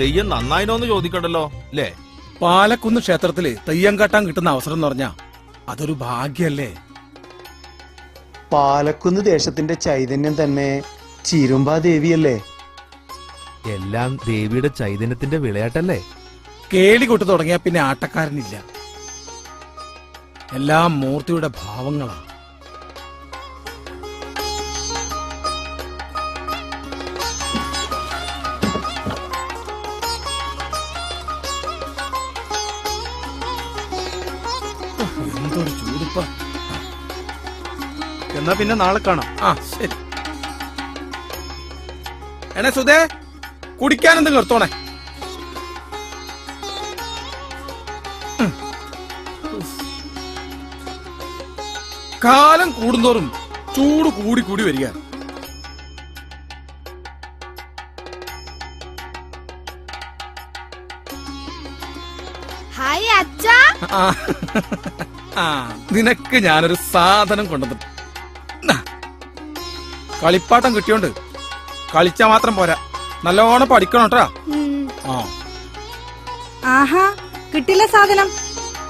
തെയ്യം നന്നായിനോന്ന് ചോദിക്കണ്ടല്ലോ അല്ലേ പാലക്കുന്ന് ക്ഷേത്രത്തിൽ തെയ്യം കെട്ടാൻ കിട്ടുന്ന അവസരം എന്ന് പറഞ്ഞാ അതൊരു ഭാഗ്യല്ലേ? പാലക്കുന്ന് ദേശത്തിന്റെ ചൈതന്യം തന്നെ ചീരുമ്പാ ദേവിയല്ലേ? എല്ലാം ദേവിയുടെ ചൈതന്യത്തിന്റെ വിളയാട്ടല്ലേ? കേളി കൊട്ടു തുടങ്ങിയാ പിന്നെ ആട്ടക്കാരനില്ല. എല്ലാം മൂർത്തിയുടെ ഭാവങ്ങളാ. എന്നാ പിന്നെ നാളെ കാണാം. ആ ശരി. എന്നെ സുധേ കുടിക്കാനെന്ത് നിർത്തോണേ ഉം. കാലം കൂടുന്തോറും ചൂട് കൂടി കൂടി വരിക. നിനക്ക് ഞാനൊരു സാധനം കൊണ്ടുവന്നു. കളിപ്പാട്ടം കിട്ടിയോണ്ട് കളിച്ചാ മാത്രം പോരാ. നല്ലോണം പഠിക്കണം കേട്ടാ. ആ. ആഹാ കിട്ടില്ല സാധനം.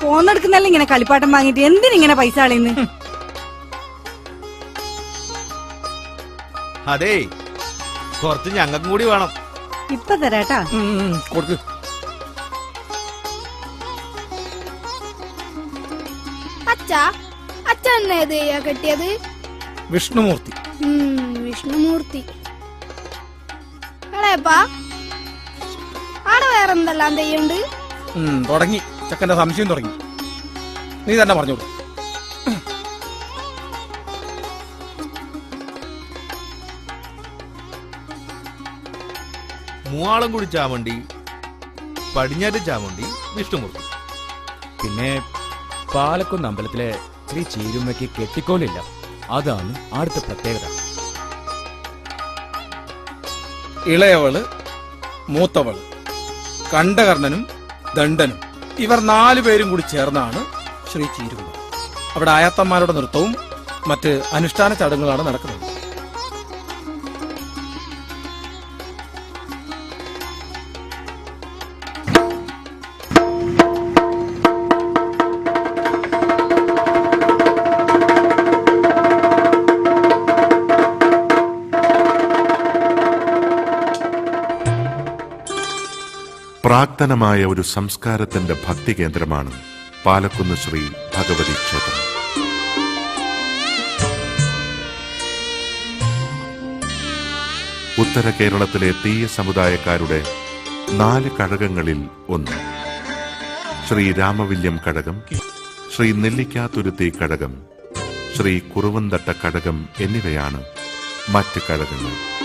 പോന്നെടുക്കുന്നല്ല ഇങ്ങനെ കളിപ്പാട്ടം വാങ്ങിട്ട് എന്തിനിങ്ങനെ പൈസ കളയുന്നു? അതെ കുറച്ച് ഞങ്ങൾക്കും കൂടി വേണം. ഇപ്പൊ തരാട്ടാ. കൊടുക്ക്. അച്ഛാ അച്ഛൻ എന്നാ ഇത് കെട്ടിയത്? വിഷ്ണുമൂർത്തി. വിഷ്ണുമൂർത്തി. അവിടെ വേറെ എന്തെല്ലാം തെയ്യുണ്ട് തുടങ്ങി. ചക്കന്റെ സംശയം തുടങ്ങി. നീ തന്നെ പറഞ്ഞോളൂ മൂവാളംകുടി ചാമണ്ടി പടിഞ്ഞാറ്റ് ചാമണ്ടി വിഷ്ണുമൂർത്തി. പിന്നെ പാലക്കുന്ന് അമ്പലത്തിലെ ശ്രീ ചീരുമ്മയ്ക്ക് കെട്ടിക്കോലില്ല. അതാണ് അടുത്ത പ്രത്യേകത. ഇളയവൾ മൂത്തവൾ കണ്ഠകർണനും ദണ്ഡനും ഇവർ നാലു പേരും കൂടി ചേർന്നാണ് ശ്രീ ചീരുമ്പ അവിടെ ആയാത്തന്മാരുടെ നൃത്തവും മറ്റ് അനുഷ്ഠാന ചടങ്ങുകളാണ് നടക്കുന്നത്. പ്രാക്തനമായ ഒരു സംസ്കാരത്തിന്റെ ഭക്തി കേന്ദ്രമാണ് പാലക്കുന്ന് ശ്രീ ഭഗവതി ക്ഷേത്രം. ഉത്തര കേരളത്തിലെ തീയ സമുദായക്കാരുടെ നാല് കഴകങ്ങളിൽ ഒന്ന്. ശ്രീ രാമവില്യം കഴകം ശ്രീ നെല്ലിക്കാതുരുത്തി കഴകം ശ്രീ കുറുവന്തട്ട കഴകം എന്നിവയാണ് മറ്റ് കഴകങ്ങൾ.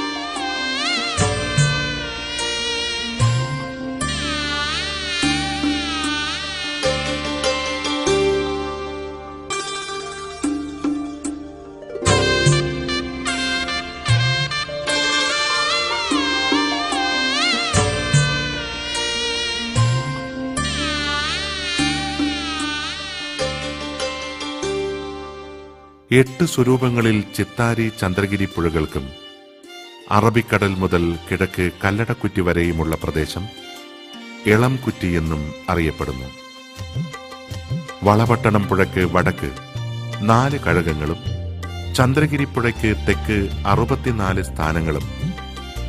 എട്ട് സ്വരൂപങ്ങളിൽ ചിത്താരി ചന്ദ്രഗിരി പുഴകൾക്കും അറബിക്കടൽ മുതൽ കിഴക്ക് കല്ലടക്കുറ്റി വരെയുമുള്ള പ്രദേശം ഇളംകുറ്റി എന്നും അറിയപ്പെടുന്നു. വളപട്ടണം പുഴയ്ക്ക് വടക്ക് നാല് കഴകങ്ങളും ചന്ദ്രഗിരി പുഴയ്ക്ക് തെക്ക് അറുപത്തിനാല് സ്ഥാനങ്ങളും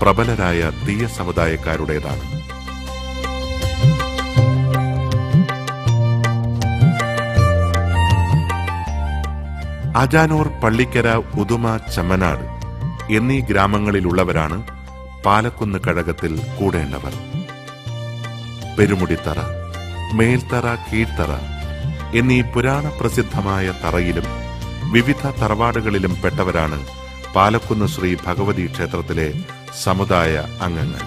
പ്രബലരായ തീയ സമുദായക്കാരുടേതാണ്. അജാനൂർ പള്ളിക്കര ഉദുമ ചമ്മനാട് എന്നീ ഗ്രാമങ്ങളിലുള്ളവരാണ് പാലക്കുന്ന് കഴകത്തിൽ കൂടേണ്ടവർ. പെരുമുടിത്തറ മേൽത്തറ കീഴ്ത്തറ എന്നീ പുരാണ പ്രസിദ്ധമായ തറയിലും വിവിധ തറവാടുകളിലും പെട്ടവരാണ് പാലക്കുന്ന് ശ്രീ ഭഗവതി ക്ഷേത്രത്തിലെ സമുദായ അംഗങ്ങൾ.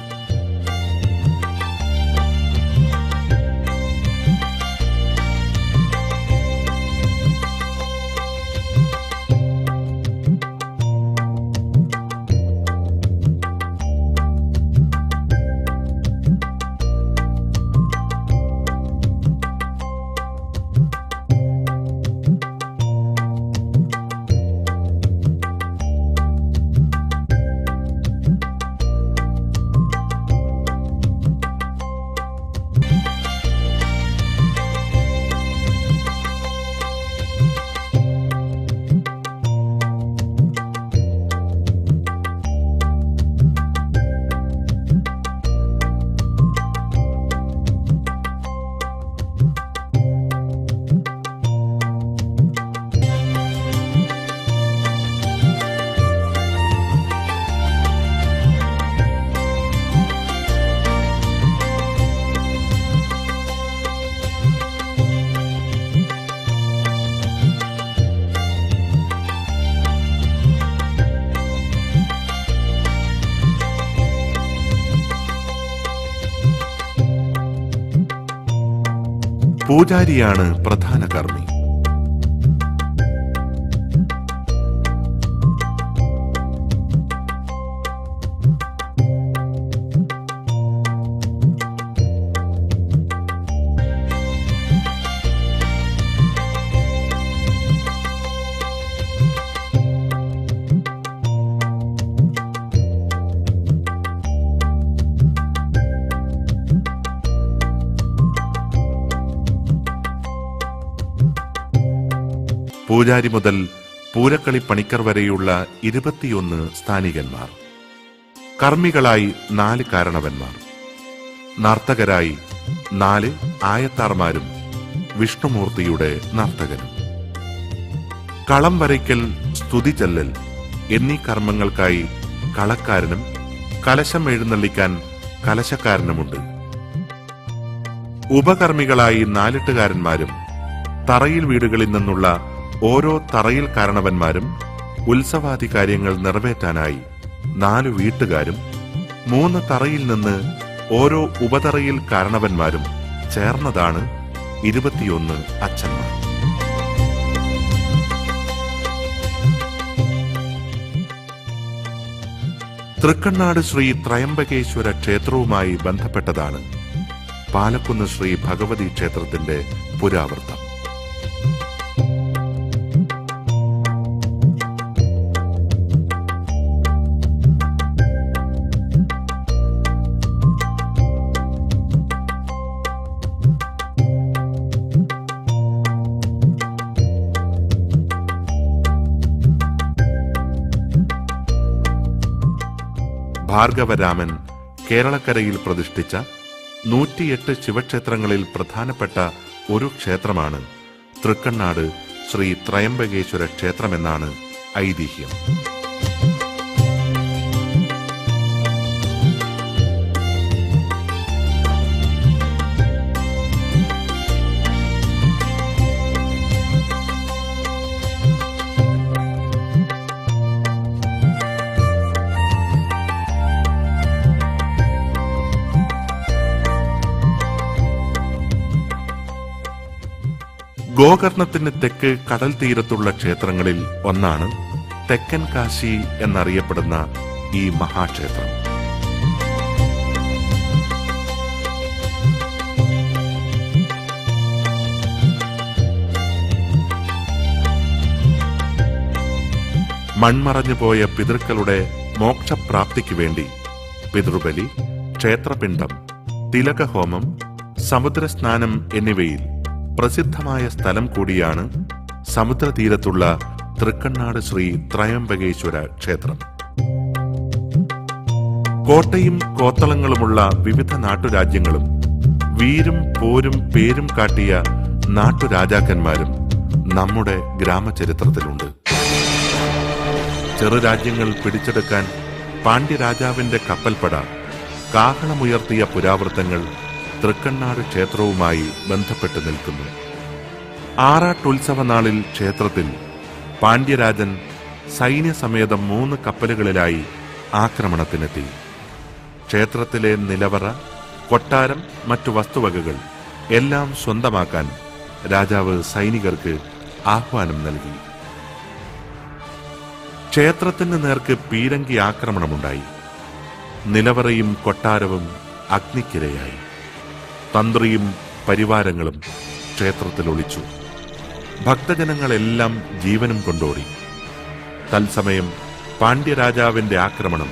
പൂജാരിയാണ് പ്രധാന കർമ്മി. പൂജാരി മുതൽ പൂരക്കളി പണിക്കർ വരെയുള്ള ഇരുപത്തിയൊന്ന് സ്ഥാനികന്മാർ. കർമ്മികളായി നാല് കാരണവന്മാർ. നർത്തകരായി നാല് ആയത്താർമാരും വിഷ്ണുമൂർത്തിയുടെ നർത്തകനും. കളം വരയ്ക്കൽ സ്തുതി ചെല്ലൽ എന്നീ കർമ്മങ്ങൾക്കായി കളക്കാരനും കലശം എഴുന്നള്ളിക്കാൻ കലശക്കാരനുമുണ്ട്. ഉപകർമ്മികളായി നാലിട്ടുകാരന്മാരും തറയിൽ വീടുകളിൽ നിന്നുള്ള ഓരോ തറയിൽ കാരണവന്മാരും ഉത്സവാദി കാര്യങ്ങൾ നിറവേറ്റാനായി നാലു വീട്ടുകാരും മൂന്ന് തറയിൽ നിന്ന് ഓരോ ഉപതറയിൽ കാരണവന്മാരും ചേർന്നതാണ് ഇരുപത്തിയൊന്ന് അച്ഛന്മാർ. തൃക്കണ്ണാട് ശ്രീ ത്രയംബകേശ്വര ക്ഷേത്രവുമായി ബന്ധപ്പെട്ടതാണ് പാലക്കുന്ന് ശ്രീ ഭഗവതി ക്ഷേത്രത്തിന്റെ പുരാവൃത്തം. ഭാർഗവരാമൻ കേരളക്കരയിൽ പ്രതിഷ്ഠിച്ച നൂറ്റിയെട്ട് ശിവക്ഷേത്രങ്ങളിൽ പ്രധാനപ്പെട്ട ഒരു ക്ഷേത്രമാണ് തൃക്കണ്ണാട് ശ്രീ ത്രയംബകേശ്വര ക്ഷേത്രമെന്നാണ് ഐതിഹ്യം. ഗോകർണത്തിന് തെക്ക് കടൽ തീരത്തുള്ള ക്ഷേത്രങ്ങളിൽ ഒന്നാണ് തെക്കൻ കാശി എന്നറിയപ്പെടുന്ന ഈ മഹാക്ഷേത്രം. മൺമറഞ്ഞുപോയ പിതൃക്കളുടെ മോക്ഷപ്രാപ്തിക്കു വേണ്ടി പിതൃബലി ക്ഷേത്രപിണ്ഡം തിലകഹോമം സമുദ്രസ്നാനം എന്നിവയിൽ പ്രസിദ്ധമായ സ്ഥലം കൂടിയാണ് സമുദ്രതീരത്തുള്ള തൃക്കണ്ണാട് ശ്രീ ത്രയംബകേശ്വര ക്ഷേത്രം. കോട്ടയും കോത്തളങ്ങളുമുള്ള വിവിധ നാട്ടുരാജ്യങ്ങളും വീരും പോരും പേരും കാട്ടിയ നാട്ടുരാജാക്കന്മാരും നമ്മുടെ ഗ്രാമചരിത്രത്തിലുണ്ട്. ചെറുരാജ്യങ്ങൾ പിടിച്ചെടുക്കാൻ പാണ്ഡ്യരാജാവിന്റെ കപ്പൽപ്പട കാഹളമുയർത്തിയ പുരാവൃത്തങ്ങൾ തൃക്കണ്ണാട് ക്ഷേത്രവുമായി ബന്ധപ്പെട്ട് നിൽക്കുന്നു. ആറാട്ടുത്സവ നാളിൽ ക്ഷേത്രത്തിൽ പാണ്ഡ്യരാജൻ സൈന്യസമേതം മൂന്ന് കപ്പലുകളിലായി ആക്രമണത്തിനെത്തി. ക്ഷേത്രത്തിലെ നിലവറ കൊട്ടാരം മറ്റു വസ്തുവകകൾ എല്ലാം സ്വന്തമാക്കാൻ രാജാവ് സൈനികർക്ക് ആഹ്വാനം നൽകി. ക്ഷേത്രത്തിന് നേർക്ക് പീരങ്കി ആക്രമണമുണ്ടായി. നിലവറയും കൊട്ടാരവും അഗ്നിക്കിരയായി. തന്ത്രിയും പരിവാരങ്ങളും ക്ഷേത്രത്തിൽ ഒളിച്ചു ഭക്തജനങ്ങളെല്ലാം ജീവനും കൊണ്ടോടി. തത്സമയം പാണ്ഡ്യരാജാവിന്റെ ആക്രമണം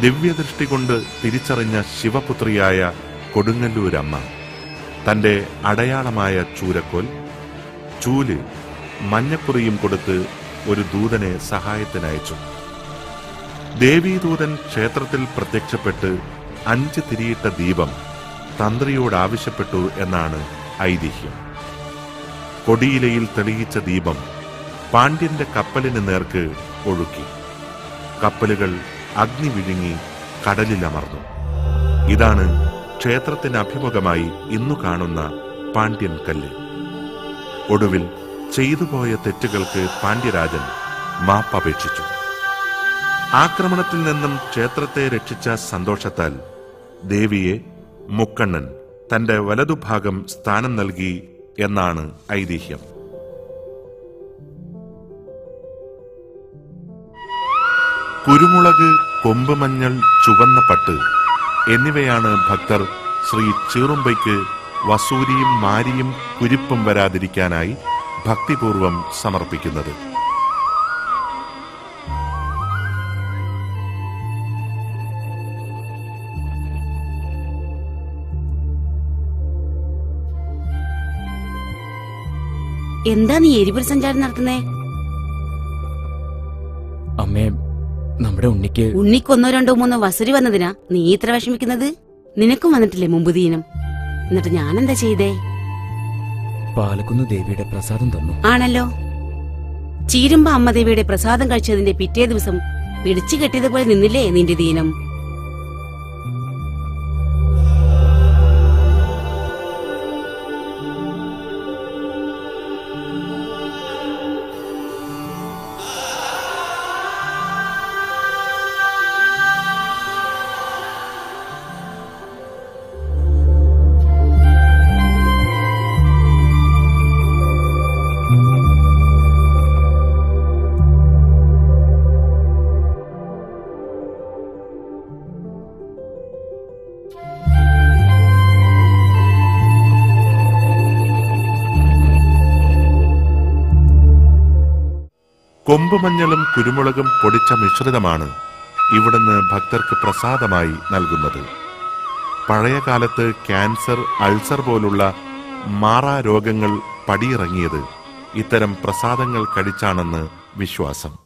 ദിവ്യദൃഷ്ടി കൊണ്ട് തിരിച്ചറിഞ്ഞ ശിവപുത്രിയായ കൊടുങ്ങല്ലൂരമ്മ തന്റെ അടയാളമായ ചൂരക്കോൽ ചൂൽ മഞ്ഞക്കുറിയും കൊടുത്ത് ഒരു ദൂതനെ സഹായത്തിനയച്ചു. ദേവീദൂതൻ ക്ഷേത്രത്തിൽ പ്രത്യക്ഷപ്പെട്ട് അഞ്ച് തിരിയിട്ട ദീപം തന്ത്രിയോട് ആവശ്യപ്പെട്ടു എന്നാണ് ഐതിഹ്യം. കൊടിയിലയിൽ തെളിയിച്ച ദീപം പാണ്ഡ്യന്റെ കപ്പലിന് നേർക്ക് ഒഴുക്കി. കപ്പലുകൾ അഗ്നി വിഴുങ്ങി കടലിലമർന്നു. ഇതാണ് ക്ഷേത്രത്തിന് അഭിമുഖമായി ഇന്നു കാണുന്ന പാണ്ഡ്യൻ കല്ല്. ഒടുവിൽ ചെയ്തുപോയ തെറ്റുകൾക്ക് പാണ്ഡ്യരാജൻ മാപ്പപേക്ഷിച്ചു. ആക്രമണത്തിൽ നിന്നും ക്ഷേത്രത്തെ രക്ഷിച്ച സന്തോഷത്താൽ ദേവിയെ മുക്കണ്ണൻ തന്റെ വലതുഭാഗം സ്ഥാനം നൽകി എന്നാണ് ഐതിഹ്യം. കുരുമുളക് കൊമ്പ് മഞ്ഞൾ ചുവന്ന പട്ട് എന്നിവയാണ് ഭക്തർ ശ്രീ ചീറുമ്പയ്ക്ക് വസൂരിയും മാരിയും കുരിപ്പും വരാതിരിക്കാനായി ഭക്തിപൂർവം സമർപ്പിക്കുന്നത്. എന്താ നീ എരിപുര സഞ്ചാരം നടത്തുന്നേ? അമ്മേ നമ്മുടെ ഉണ്ണിക്ക് ഉണ്ണിക്ക് ഒന്നോ രണ്ടോ മൂന്നോ വസരി വന്നതിനാ നീ ഇത്ര വിഷമിക്കുന്നത്? നിനക്കും വന്നിട്ടില്ലേ മുമ്പ് ദീനം എന്നിട്ട് ഞാൻ എന്താ ചെയ്തേ? പാലക്കുന്ന് ദേവിയുടെ പ്രസാദം തന്നു. ആണല്ലോ. ചീരുമ്പ അമ്മദേവിയുടെ പ്രസാദം കഴിച്ചതിന്റെ പിറ്റേ ദിവസം പിടിച്ചു കെട്ടിയതുപോലെ നിന്നില്ലേ നിന്റെ ദീനം? കൊമ്പുമഞ്ഞളും കുരുമുളകും പൊടിച്ച മിശ്രിതമാണ് ഇവിടുന്ന് ഭക്തർക്ക് പ്രസാദമായി നൽകുന്നത്. പഴയ കാലത്ത് ക്യാൻസർ അൾസർ പോലുള്ള മാറാ രോഗങ്ങൾ പടിയിറങ്ങിയത് ഇത്തരം പ്രസാദങ്ങൾ കഴിച്ചാണെന്ന് വിശ്വാസം.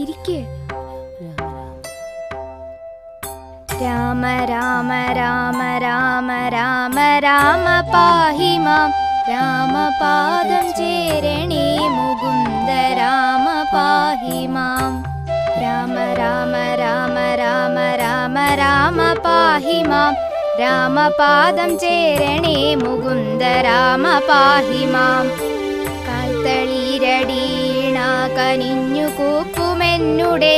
ഇരിക്കേ. രാമ രാമ രാമ രാമ രാമ രാമ പാഹി മാം രാമപാദം ചേരണേ മുകുന്ദ രാമ പാഹി മാം രാമ രാമ രാമ രാമ രാമ രാമ പാഹി മാം രാമപാദം ചേരണേ മുകുന്ദ രാമ പാഹി മാം കാൽത്തളീരടീണ കനിഞ്ഞു കൂപ്പുമെന്നുടെ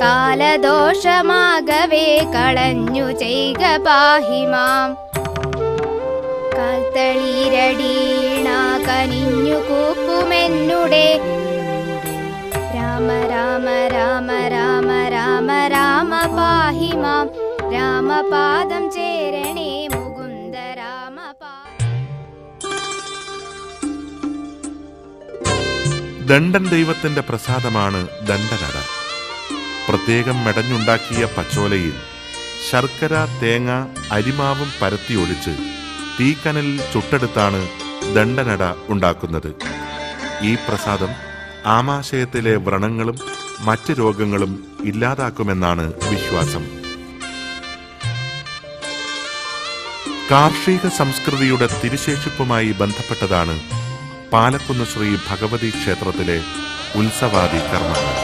കാലദോഷമാകവേ കളഞ്ഞു ചെയ്ക പാഹിമാം. കാൽത്തളീരടീണ കനിഞ്ഞു കൂപ്പുമെന്നുടെ രാമ രാമ രാമ രാമ രാമ രാമ പാഹിമാം. രാമപാദം ചേരണേ ദണ്ഡൻ ദൈവത്തിന്റെ പ്രസാദമാണ് ദണ്ഡനട. പ്രത്യേകം മെടഞ്ഞുണ്ടാക്കിയ പച്ചോലയിൽ ശർക്കര തേങ്ങ അരിമാവും പരത്തി ഒഴിച്ച് തീക്കനലിൽ ചുട്ടെടുത്താണ് ദണ്ഡനട ഉണ്ടാക്കുന്നത്. ഈ പ്രസാദം ആമാശയത്തിലെ വ്രണങ്ങളും മറ്റ് രോഗങ്ങളും ഇല്ലാതാക്കുമെന്നാണ് വിശ്വാസം. കാർഷിക സംസ്കൃതിയുടെ തിരുശേഷിപ്പുമായി ബന്ധപ്പെട്ടതാണ് പാലക്കുന്ന് ശ്രീ ഭഗവതി ക്ഷേത്രത്തിലെ ഉത്സവാദി കർമ്മങ്ങൾ.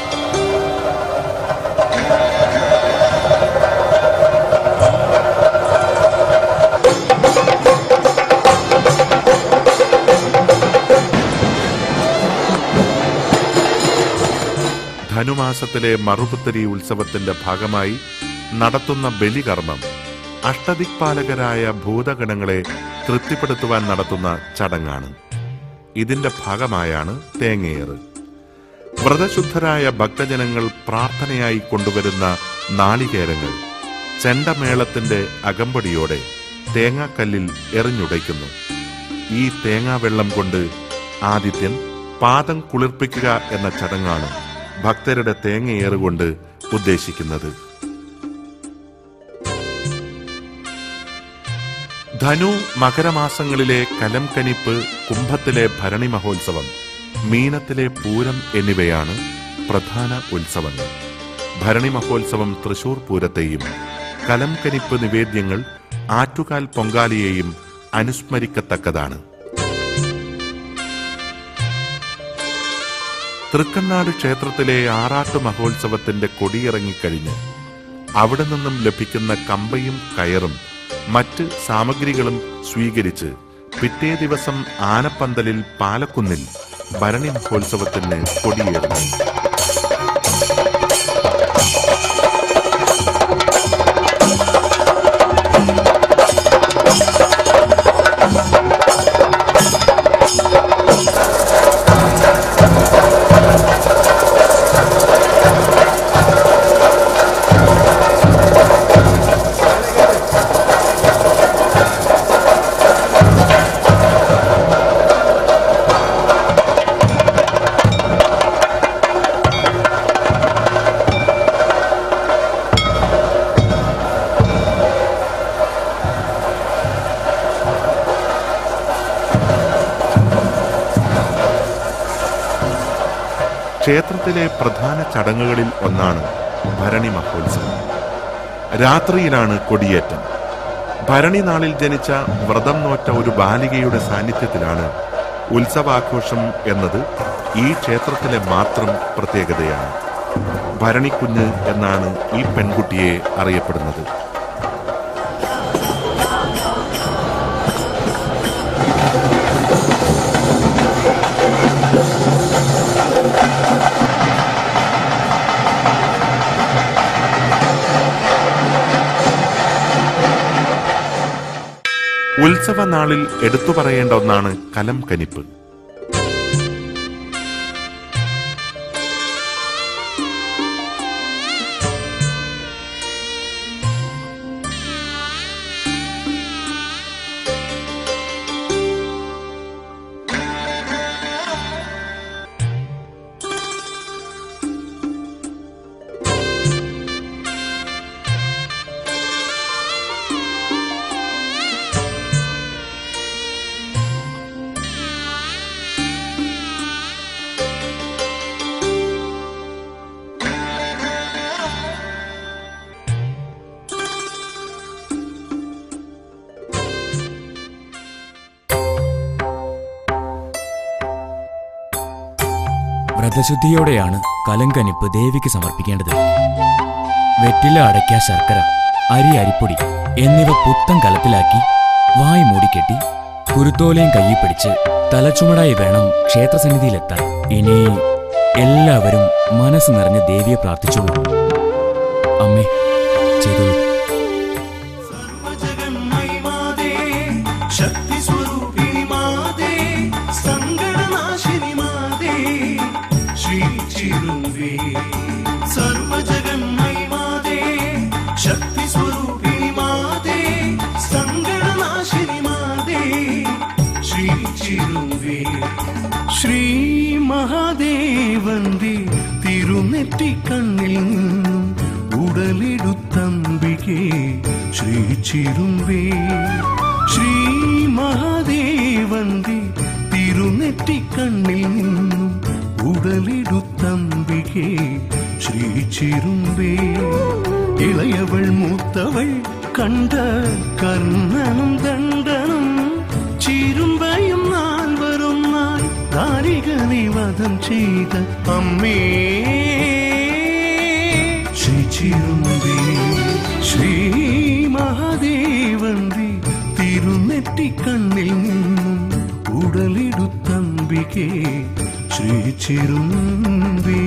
ധനുമാസത്തിലെ മറുപുത്തരി ഉത്സവത്തിന്റെ ഭാഗമായി നടത്തുന്ന ബലികർമ്മം അഷ്ടദിക്പാലകരായ ഭൂതഗണങ്ങളെ തൃപ്തിപ്പെടുത്തുവാൻ നടത്തുന്ന ചടങ്ങാണ്. ഇതിന്റെ ഭാഗമായാണ് തേങ്ങയേറ്. വ്രതശുദ്ധരായ ഭക്തജനങ്ങൾ പ്രാർത്ഥനയായി കൊണ്ടുവരുന്ന നാളികേരങ്ങൾ ചെണ്ടമേളത്തിന്റെ അകമ്പടിയോടെ തേങ്ങാക്കല്ലിൽ എറിഞ്ഞുടയ്ക്കുന്നു. ഈ തേങ്ങാവെള്ളം കൊണ്ട് ആദിത്യൻ പാദം കുളിർപ്പിക്കുക എന്ന ചടങ്ങാണ് ഭക്തരുടെ തേങ്ങയേറുകൊണ്ട് ഉദ്ദേശിക്കുന്നത്. ധനു മകരമാസങ്ങളിലെ കലംകനിപ്പ് കുംഭത്തിലെ ഭരണി മഹോത്സവം മീനത്തിലെ പൂരം എന്നിവയാണ് പ്രധാന ഉത്സവങ്ങൾ. ഭരണി മഹോത്സവം തൃശൂർ പൂരത്തെയും കലംകനിപ്പ് നിവേദ്യങ്ങൾ ആറ്റുകാൽ പൊങ്കാലിയെയും അനുസ്മരിക്കത്തക്കതാണ്. തൃക്കണ്ണാട് ക്ഷേത്രത്തിലെ ആറാട്ട് മഹോത്സവത്തിന്റെ കൊടിയിറങ്ങിക്കഴിഞ്ഞ് അവിടെ നിന്നും ലഭിക്കുന്ന കമ്പയും കയറും മറ്റ് സാമഗ്രികളും സ്വീകരിച്ച് പിറ്റേ ദിവസം ആനപ്പന്തലിൽ പാലക്കുന്നിൽ ഭരണി മഹോത്സവത്തിന് കൊടിയേറുന്നു. ക്ഷേത്രത്തിലെ പ്രധാന ചടങ്ങുകളിൽ ഒന്നാണ് ഭരണി മഹോത്സവം. രാത്രിയിലാണ് കൊടിയേറ്റം. ഭരണി നാളിൽ ജനിച്ച വ്രതം നോറ്റ ഒരു ബാലികയുടെ സാന്നിധ്യത്തിലാണ് ഉത്സവാഘോഷം എന്നത് ഈ ക്ഷേത്രത്തിലെ മാത്രം പ്രത്യേകതയാണ്. ഭരണിക്കുഞ്ഞ് എന്നാണ് ഈ പെൺകുട്ടിയെ അറിയപ്പെടുന്നത്. ഉത്സവ നാളിൽ എടുത്തു പറയേണ്ട ഒന്നാണ് കലം കനിപ്പ്. വ്രതശുദ്ധിയോടെയാണ് കലങ്കനിപ്പ് ദേവിക്ക് സമർപ്പിക്കേണ്ടത്. വെറ്റില അടയ്ക്ക ശർക്കര അരി അരിപ്പൊടി എന്നിവ പുത്തൻ കലത്തിലാക്കി വായ് മൂടിക്കെട്ടി കുരുത്തോലയും കയ്യിൽ പിടിച്ച് തലച്ചുമടായി വേണം ക്ഷേത്രസന്നിധിയിലെത്താൻ. ഇനി എല്ലാവരും മനസ്സ് നിറഞ്ഞ് ദേവിയെ പ്രാർത്ഥിച്ചോളൂ. അമ്മേ ചെയ്തോളൂ. ചിരുമ്പേ ശ്രീ മഹാദേവന്റെ തിരുനെറ്റിക്കണ്ണിൽ നിന്നും ഉടലെടുത്തമ്പികെ ശ്രീ ചിരുമ്പേ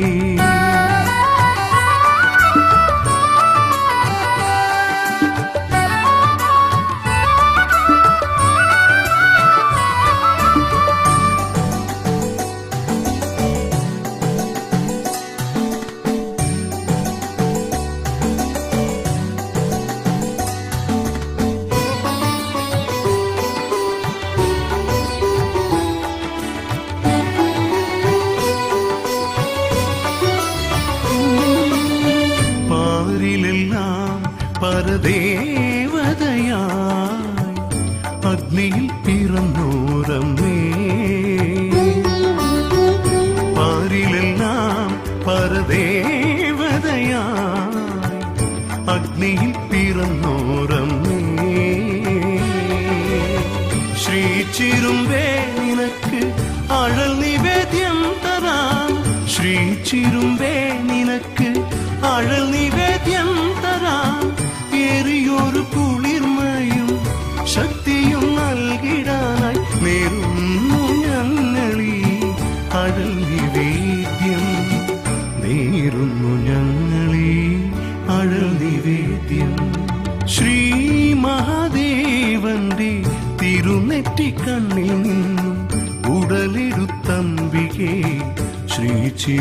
ശ്രീ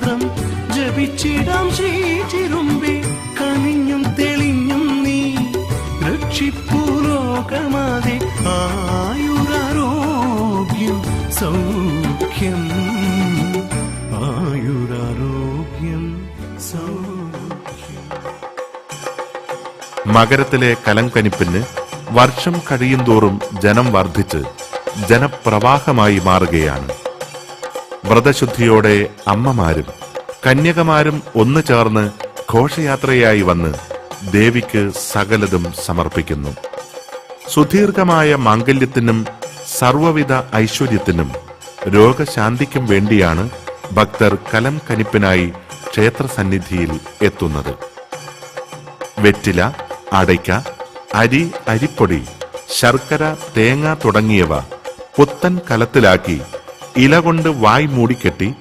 മന്ത്രം ജപിച്ചിടാം ശ്രീ ചിരുമ്പേ കനിഞ്ഞും തെളിഞ്ഞും നീ രക്ഷിപ്പൂ ലോകമാതെ. ആയുരാരോഗ്യം സൗഖ്യം. ആയുരാരോഗ്യം മകരത്തിലെ കലങ്കനിപ്പിന് വർഷം കഴിയുന്തോറും ജനം വർദ്ധിച്ച് ജനപ്രവാഹമായി മാറുകയാണ്. വ്രതശുദ്ധിയോടെ അമ്മമാരും കന്യകമാരും ഒന്നു ചേർന്ന് ഘോഷയാത്രയായി വന്ന് ദേവിക്ക് സകലതും സമർപ്പിക്കുന്നു. സുദീർഘമായ മാംഗല്യത്തിനും സർവവിധ ഐശ്വര്യത്തിനും രോഗശാന്തിക്കും വേണ്ടിയാണ് ഭക്തർ കലം കനിപ്പിനായി ക്ഷേത്രസന്നിധിയിൽ എത്തുന്നത്. വെറ്റില അടയ്ക്ക അരി അരിപ്പൊടി ശർക്കര തേങ്ങ തുടങ്ങിയവ പുത്തൻ കലത്തിലാക്കി ഇല കൊണ്ട് വായ് മൂടിക്കെട്ടി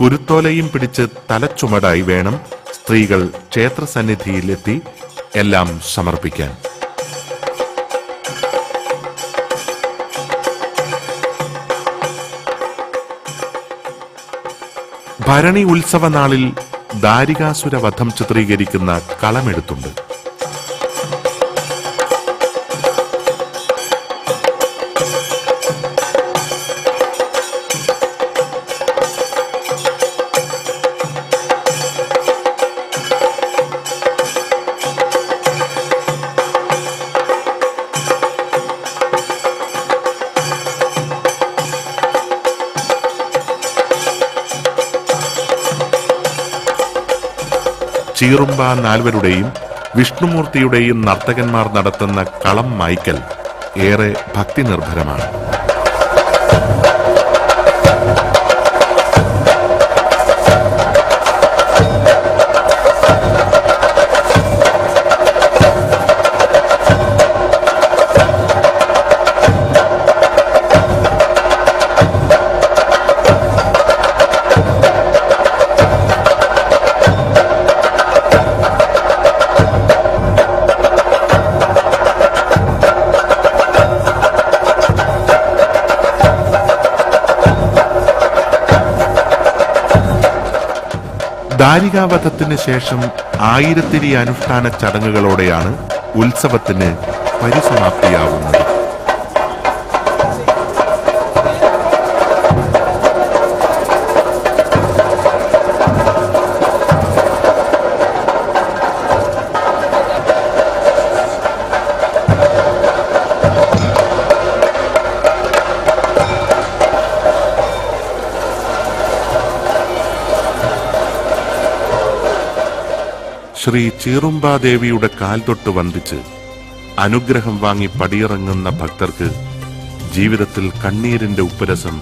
കുരുത്തോലയും പിടിച്ച് തലച്ചുമടായി വേണം സ്ത്രീകൾ ക്ഷേത്രസന്നിധിയിലെത്തി എല്ലാം സമർപ്പിക്കാൻ. ഭരണി ഉത്സവ നാളിൽ ദാരികാസുര വധം ചിത്രീകരിക്കുന്ന കളമെടുത്തുണ്ട്. ചീറുമ്പ നാൽവരുടെയും വിഷ്ണുമൂർത്തിയുടെയും നർത്തകന്മാർ നടത്തുന്ന കളം മായ്ക്കൽ ഏറെ ഭക്തി നിർഭരമാണ് ദാരികാവധത്തിന് ശേഷം ആയിരത്തിരി അനുഷ്ഠാന ചടങ്ങുകളോടെയാണ് ഉത്സവത്തിന് പരിസമാപ്തിയാവുന്നത്. ശ്രീ ചീറുമ്പാദേവിയുടെ കാൽ തൊട്ട് വന്ദിച്ച് അനുഗ്രഹം വാങ്ങി പടിയിറങ്ങുന്ന ഭക്തർക്ക് ജീവിതത്തിൽ കണ്ണീരിന്റെ ഉപ്പരസം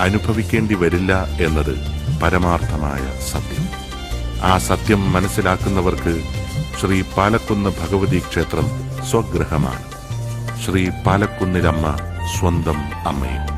അനുഭവിക്കേണ്ടി വരില്ല എന്നത് പരമാർത്ഥമായ സത്യം. ആ സത്യം മനസ്സിലാക്കുന്നവർക്ക് ശ്രീ പാലക്കുന്ന് ഭഗവതി ക്ഷേത്രം സ്വഗ്രഹമാണ് ശ്രീ പാലക്കുന്നിലമ്മ സ്വന്തം അമ്മയും.